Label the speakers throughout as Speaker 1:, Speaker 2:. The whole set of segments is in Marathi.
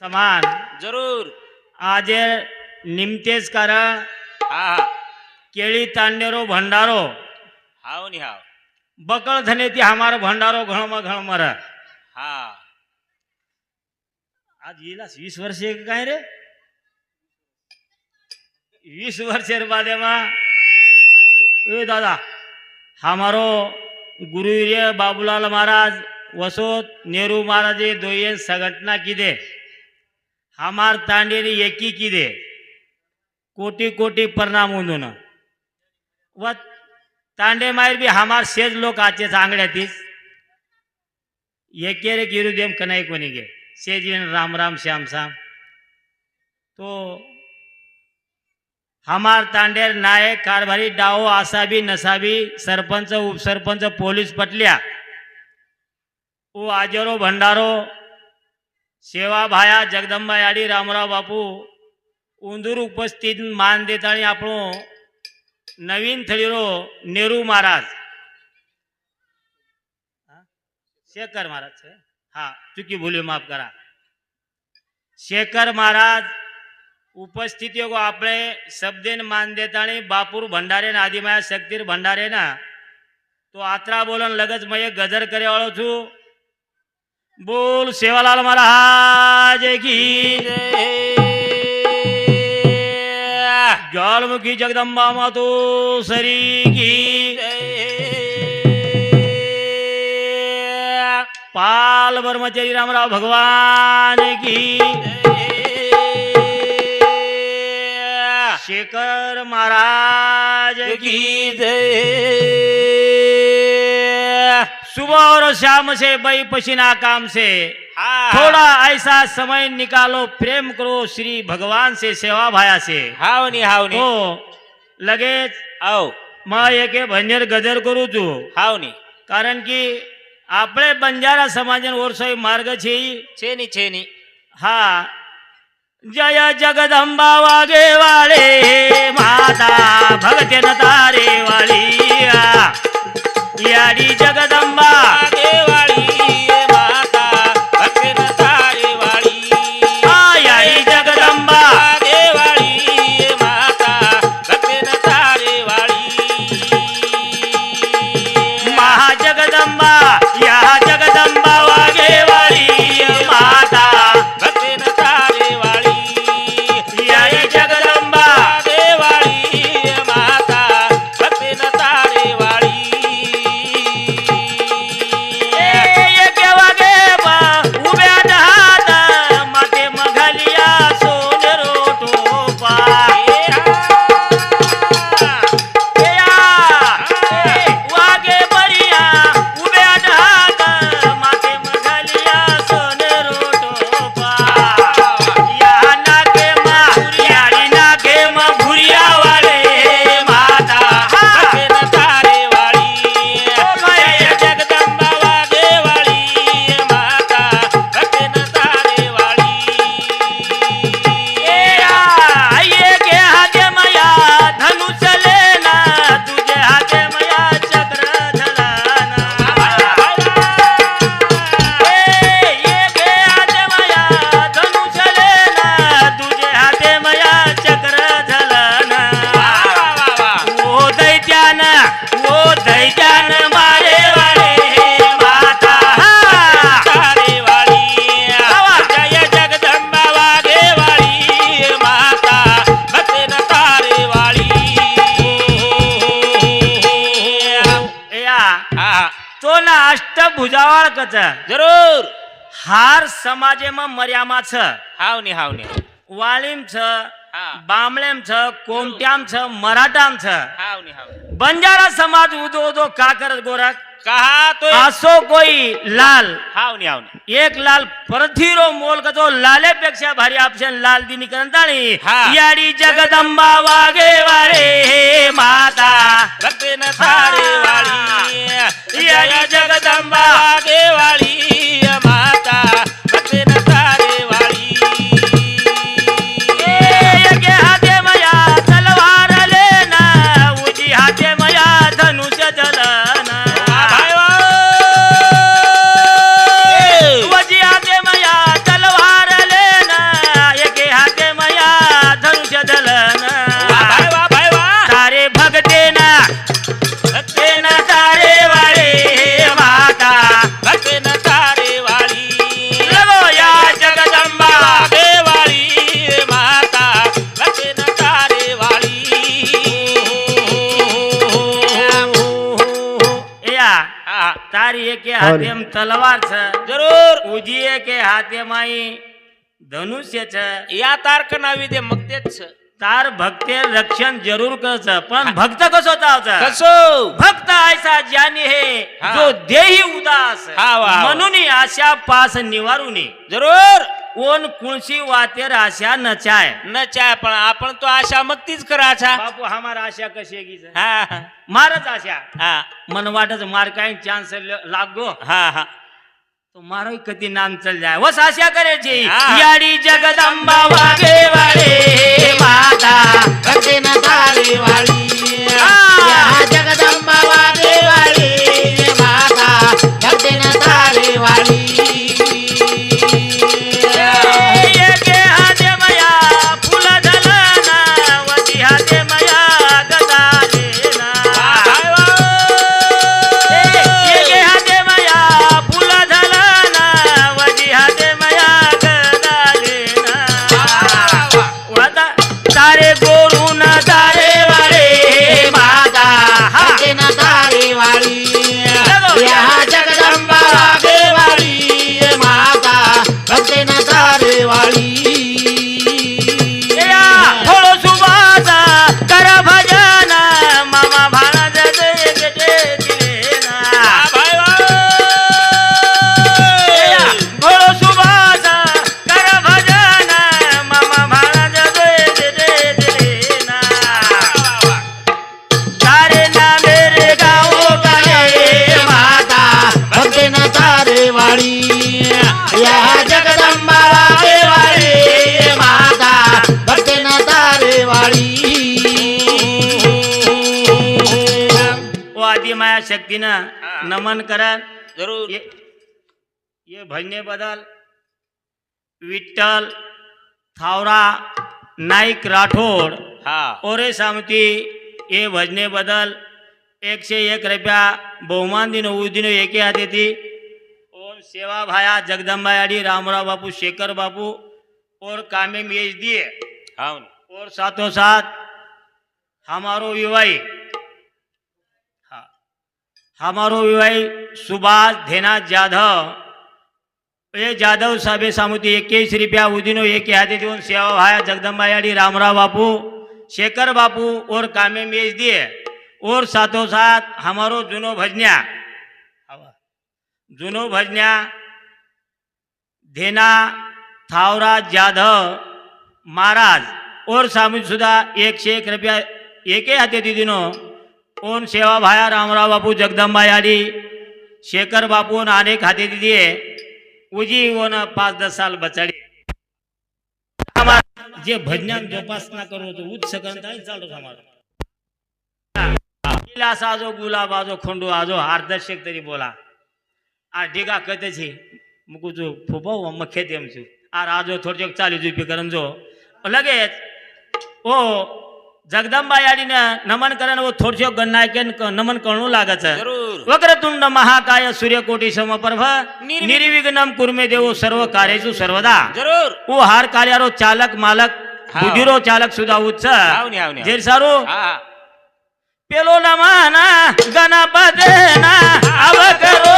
Speaker 1: समान।
Speaker 2: जरूर।
Speaker 1: आज निमतेच करा।
Speaker 2: हा
Speaker 1: केळी तांडेरो भंडारो।
Speaker 2: हाव नि हाव।
Speaker 1: बकळ धने ती हमार भंडारो घळम घळम
Speaker 2: हा।
Speaker 1: आज येला वीस वर्षे काय रे? वीस वर्ष रे बादे मा। ए दादा हमारो गुरुवीर बाबूलाल महाराज वसोत नेहरू महाराजे दोयेन संघटना किदे? हमार तांडेरी एकी किदे? कोटी कोटी परिणाम होऊन व तांडे मायर बी हमार शेज लोक आचे तीस। एके रे गिरुदेम कनाई कोणी गे। शेज राम राम श्याम श्याम। तो हमार तांडेर नायक कारभारी डाओ आसाबी नसाबी सरपंच उपसरपंच पोलीस पटल्या હું આજરો ભંડારો સેવા ભાયા જગદંબા યાડી રામરાવ બાપુ ઊંધુર ઉપસ્થિત માન દેતાણી આપણો નવીન થળીરો નેહરુ મહારાજ. શેખર મહારાજ છે? હા, ચૂકી ભૂલ્યું માફ કરા. શેખર મહારાજ ઉપસ્થિતિઓ આપણે શબ્દેન માન દેતાણી, બાપુર ભંડારેન, આદિમાયા શક્તિર ભંડારેના, તો આત્રા બોલન લગજ મેં ગજર કરી વાળો છું. बोल सेवालाल महाराज की ज्वालमुखी जगदंबा मातो सरी की पाल ब्रह्मचरी रामराव भगवान की शेखर महाराज की जय. सुबह और शाम से बई पसीना काम से थोड़ा ऐसा समय निकालो प्रेम करो श्री भगवान से सेवा भाया से
Speaker 2: हाव नि हाव नि
Speaker 1: तो लगेच
Speaker 2: आव
Speaker 1: मग एके भंजर गजर करू तू
Speaker 2: हाव नि
Speaker 1: कारण की આપણે બંજારા સમાજનો ઓરસોઈ માર્ગ છે ઈ.
Speaker 2: છે नि છે नि
Speaker 1: હા જય જગદંબા વાગે વાળે માતા ભગતન તારે વાળી યાડી જગદંબા
Speaker 2: જરૂર
Speaker 1: હાર સમાજેમાં મર્યામા છ
Speaker 2: હાવની હાવની
Speaker 1: વાલીમ છ બામણેમ છ કોમટ્યામ છ મરાઠામ છ
Speaker 2: હાવની હાવ
Speaker 1: બંજારા સમાજ ઉદો ઉદો કા કરત ગોરખ
Speaker 2: कहा तो
Speaker 1: असो कोई लाल।
Speaker 2: हावनी हावनी.
Speaker 1: एक लाल परथीरो मोल का जो लाले पेक्षा
Speaker 2: भारी
Speaker 1: ऑप्शन लाल दिनी करंताणी हा.
Speaker 2: याडी जगदंबा वागे वारे हे माता। भक्तीन
Speaker 1: सारे वाळी
Speaker 2: याडी जगदंबा
Speaker 1: वागे वाली હાથે એમ તલવાર છે
Speaker 2: જરૂર
Speaker 1: ઉજી એકે હાથે માઈ ધનુષ્ય છે
Speaker 2: યા તાર કનાવી દે મગતે જ છે
Speaker 1: તાર ભક્તે રક્ષણ જરૂર કરશે પણ ભક્ત કશો તાવ છે
Speaker 2: કશો
Speaker 1: ભક્ત ऐसा ज्ञानी है
Speaker 2: हाँ।
Speaker 1: जो देही उदास
Speaker 2: हाँ, वाह, वाह।
Speaker 1: मनुनी
Speaker 2: ઓન
Speaker 1: કુણસી વાતેર આશા ન ચાય
Speaker 2: ન ચાય પણ આપણ તો આશા મગતી જ કરે
Speaker 1: આશા બાપુ અમાર આશા કશે ગી છે
Speaker 2: હા
Speaker 1: મારજ આશા
Speaker 2: હા
Speaker 1: મને વાટે છે માર કાઈ ચાન્સ લાગ્યો
Speaker 2: હા હા
Speaker 1: તો મારો કદી નામ ચલ જાય વસ આશા કરે છે યાડી જગદંબા વાગે વાળે માતા
Speaker 3: કદી ન
Speaker 1: या शक्तीनं नमन करा.
Speaker 2: जरूर.
Speaker 1: ये, ये भजने बदल. विठ्ठल थावरा नाईक राठोड ओरे सामती ये भजने बदल. एकशे एक रुपया बहुमान दिन उदिन एके हाते ती ओम सेवा भाया जगदंबा आडी रामराव बापू शेखर बापू. और कामे मेज दिए और साथों साथ हमारो विवाही हमारो विवाही સુભાષ ધેના જાધવ એ જાધવ સાહેબે સામુથી એકવીસ રૂપિયા ઉધીનો એક યાદી દેવું સેવા ભાયા જગદંબાયાડી રામરાવ બાપુ શેખર બાપુ ઓર કામે મેજ દે ઓર સાથો સાથ હમારો જૂનો ભજન્યા જૂનો ભજન્યા ધેના થાવરાજ જાધવ મહારાજ ઓર સામુ સુધા એક શેખ રૂપિયા એકે હાથે દીધીનો ઓન સેવા ભાયા રામરાવ બાપુ જગદંબા યારી શેખર બાપુ નાને ખાતી દીધીએ ઉજી ઓને પાંચ દસ સાલ બચાડી. જે ભજનાન જોપાસના કરો છો ઉચ્ચ સગન થાય ચાલો તમારો લીલાસ આજો ગુલાબ આજો ખોંડો આજો હાર્દર્શક તરી બોલા. આ ઢેગા કહેતે છે મૂકું છું ફૂપાવ અમે ખેતી એમ છું. આ રાજો થોડીક ચાલી જુપી કરમ લગે ઓ જગદંબા યાડીને નમન કરે ને ઓ થોડશો ગન્નાય કે નમન કરણું લાગે છે
Speaker 2: જરૂર
Speaker 1: વક્રતુંડ મહાકાય સૂર્યકોટી સમપ્રભ
Speaker 2: નિર્વિઘ્ન.
Speaker 1: નિર્વિઘ્નમ કુર્મે દેવો સર્વ કાર્યેષુ સર્વદા
Speaker 2: જરૂર
Speaker 1: ઓ હાર કાર્યારો ચાલક માલક
Speaker 2: હા.
Speaker 1: બુદ્ધિરો ચાલક સુધા ઉત્સ
Speaker 2: આવની આવની
Speaker 1: જેર સારું
Speaker 2: હા
Speaker 1: પેલો નમાના ગણપતના આવ કરો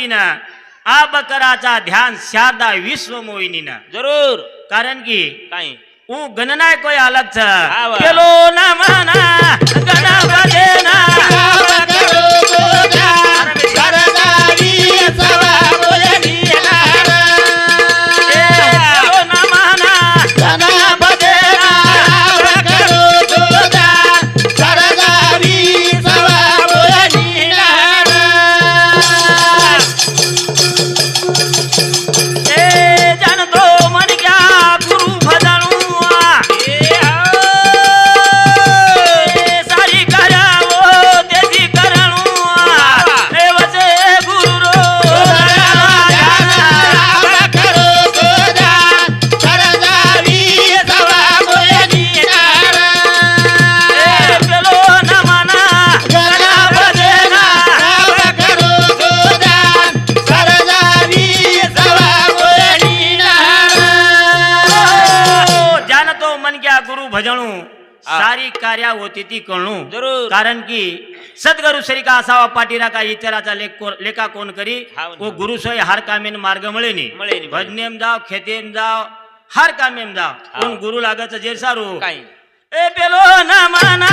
Speaker 1: पद्धतीनं आबकराचा ध्यान शारदा विश्व मोहिनीनं जरूर. कारण की काय? ऊ गणनाय कोय अलग केलो ना माना
Speaker 2: गणपते ना.
Speaker 1: कार्या होती ती कळू
Speaker 2: जरूर.
Speaker 1: कारण की सद्गुरु श्री का असावा पाटीरा का इतराचा लेख को- लेखा कोण करी
Speaker 2: ना.
Speaker 1: ओ गुरु सोय हर कामेन मार्ग मळेनी,
Speaker 2: मळेनी.
Speaker 1: भजनेम जाव खेतेम जाव हर कामेम जाव. कोण गुरु लागत जे सारू ए पेलो ना माना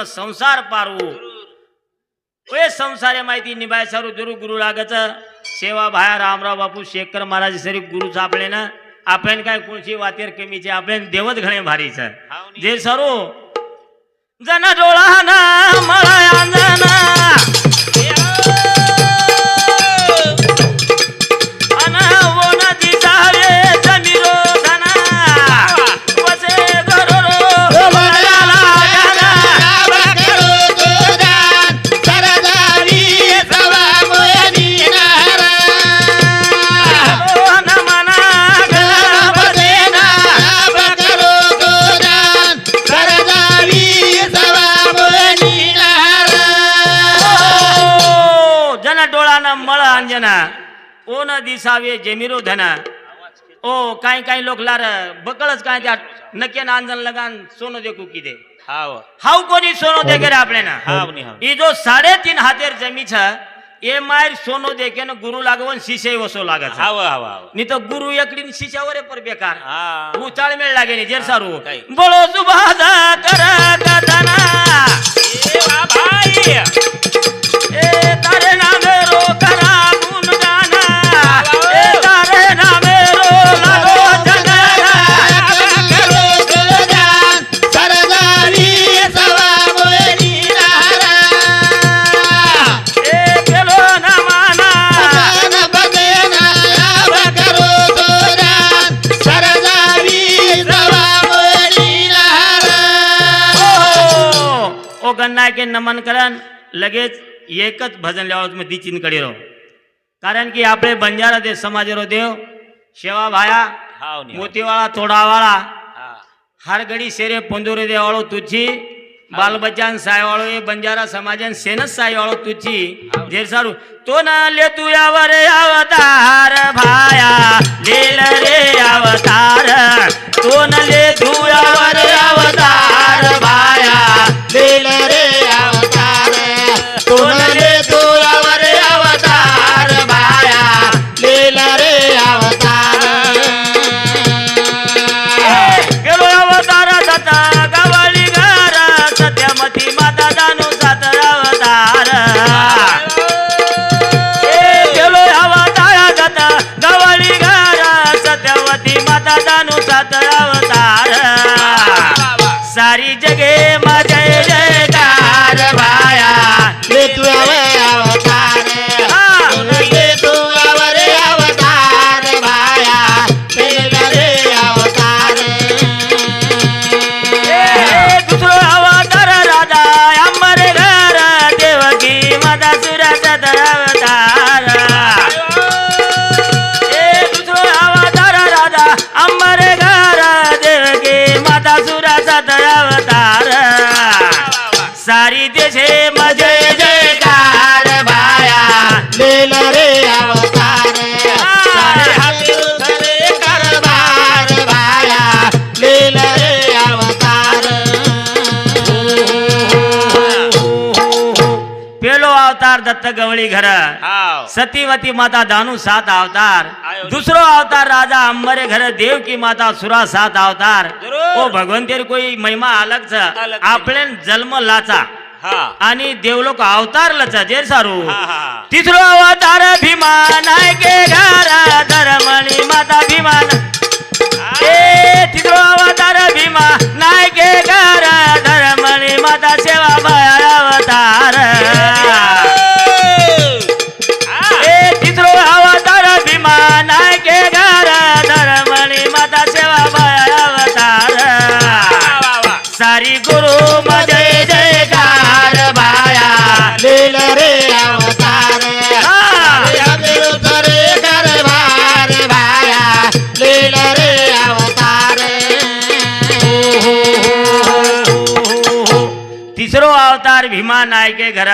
Speaker 1: संपूर्ण संसार पारवू वे संसारे माहिती निभाय सारू जरू गुरु लागत सेवा भाया रामराव बापू शेखर महाराज सरी गुरु च आपले ना आपण काय कोणशी वातेर केमी चे आपले देवत
Speaker 2: घडे भारी
Speaker 1: जे सरू जना डोळा ना मला दिसावे जमिरो धना ओ काही काही लोक लार बकळच काय त्या नक्की अंजन लगान सोनं देखू की दे
Speaker 2: हाव.
Speaker 1: हाव कोणी सोनं दे करे आपल्याला
Speaker 2: हाव नी हाव.
Speaker 1: ई जो साडेतीन हातेर जमी छ ए मायर सोनं दे के न गुरु लागवन शिष्य वसो लागत
Speaker 2: हाव, हाव, हाव.
Speaker 1: नहीं तो गुरु एकड़ी शिष्यावर आहे पर बेकार
Speaker 2: हा.
Speaker 1: उचाळ मेळ लागे नी जेर सारू. बोलो सुभादा कर कथना
Speaker 2: ए वा भाई.
Speaker 1: के नमन करन लगेच एकच भजन लिहावं मग दिचिनकडे रो कारण की आपले बंजारा देव समाजरो देव शेवा भाया. मोतीवाळा तोडावाळा
Speaker 2: हा.
Speaker 1: हर घडी शेरे पंदुरे देवाळो तुझी बाल बच्चान सायवाळो ए बंजारा समाजन सेनच सायवाळो तुझी. जेर सारू तो ना ले तू यावर अवतार भाया लेल रे अवतार. तो न ले तू यावर अवतार भाया
Speaker 3: दिल अवतार
Speaker 1: दत्त गवळी घर. सतीवती माता दानू सात अवतार. दुसरो अवतार राजा अंबरे घर देव की माता सुरा सात अवतार. ओ भगवंतेर कोई महिमा अलग छ. आपले जन्म लाचा. आणि देवलोक अवतार लच जे सारू. तिसरो अवतार भीमा नायके घर धर्मणी माता भीमान ए तिसरो अवतार भीमा नायके घर धर्मणी माता सेवा अवतार नायके घर.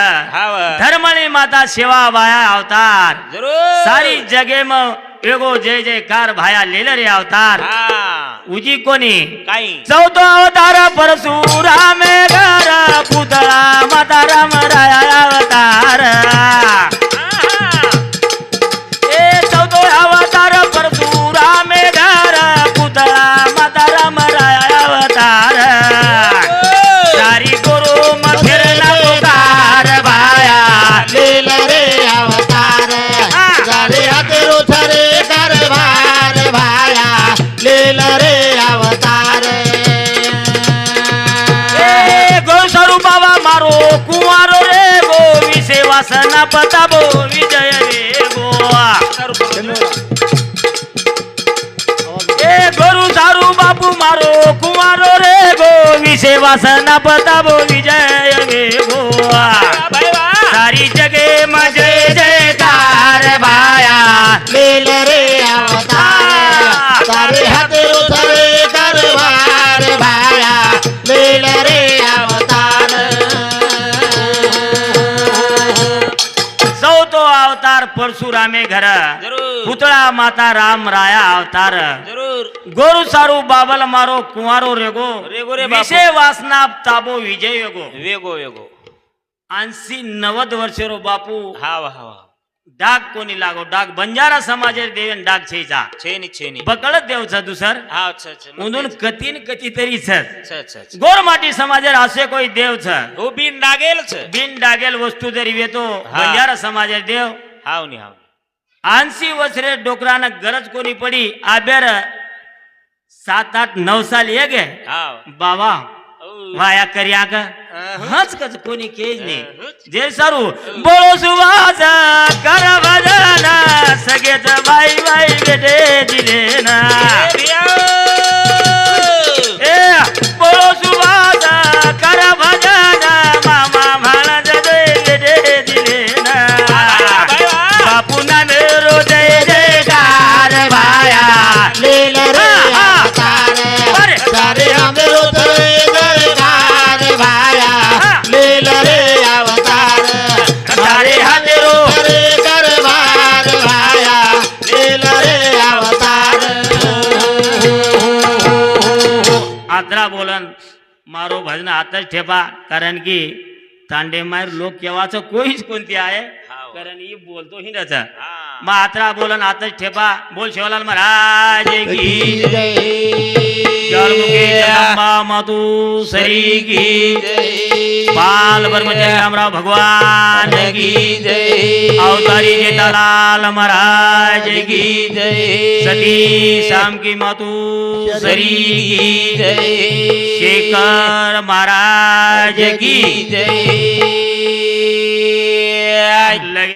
Speaker 1: धर्मणी माता सेवा बाया अवतार. सारी जगे मग वेगो जय जयकार भाया लेलं रे अवतार. उजी कोणी?
Speaker 2: काही.
Speaker 1: चौथो अवतार परशुराम वासना पताबो विजय रे गोवा. ए गोरु दारू बापू मारो कुवारो रे गो विषय वासना पता विजय रे गोवा. सारी जगे मजे
Speaker 3: अवतार
Speaker 1: परशुरामे घर
Speaker 2: जरूर
Speaker 1: पुतळा माता राम राया अवतार
Speaker 2: जरूर
Speaker 1: गोरु सारू बाबल मारो कुवारो रेगो
Speaker 2: रेगो रे बापू.
Speaker 1: विषय वासना ताबो विजय योगो
Speaker 2: वेगो वेगो
Speaker 1: ऐंशी नव्वद वर्ष रो बापू
Speaker 2: हाव हाव
Speaker 1: डाग कोणी लागो डाग बंजारा समाजेर देवेन डाग छेचा
Speaker 2: छेनी छेनी
Speaker 1: बकळत देवच दुसर
Speaker 2: हा अच्छा अच्छा मग
Speaker 1: उंदून
Speaker 2: तेच.
Speaker 1: कतीन कती तरी छ
Speaker 2: अच्छा अच्छा अच्छा
Speaker 1: गोर माटी समाजेर असे कोई देव छ
Speaker 2: हो बिन डागेल छ
Speaker 1: बिन डागेल वस्तू
Speaker 2: हाव नी हाव
Speaker 1: ऐंशी वर्षरे डोकरानं गरज कोणी पडी आब्यार सात आठ नऊ साल ये गे बाबा. वाया कर्या. हच कच कोणी केज नाही
Speaker 2: अहं.
Speaker 1: मारो भजन आताच ठेपा कारण की तांडे मायर लोक केव्हाच कोणीच कोणती आहे. कारण ही बोलतो ही आत्रा बोलन आताच ठेपा. बोल शिवलाल महाराज की मातू सरी की बाल ब्रह्मचारी रामराव भगवान की अवतारी जेठालाल महाराज की सती श्याम की मातू सरी की शेखर महाराज की
Speaker 3: जय।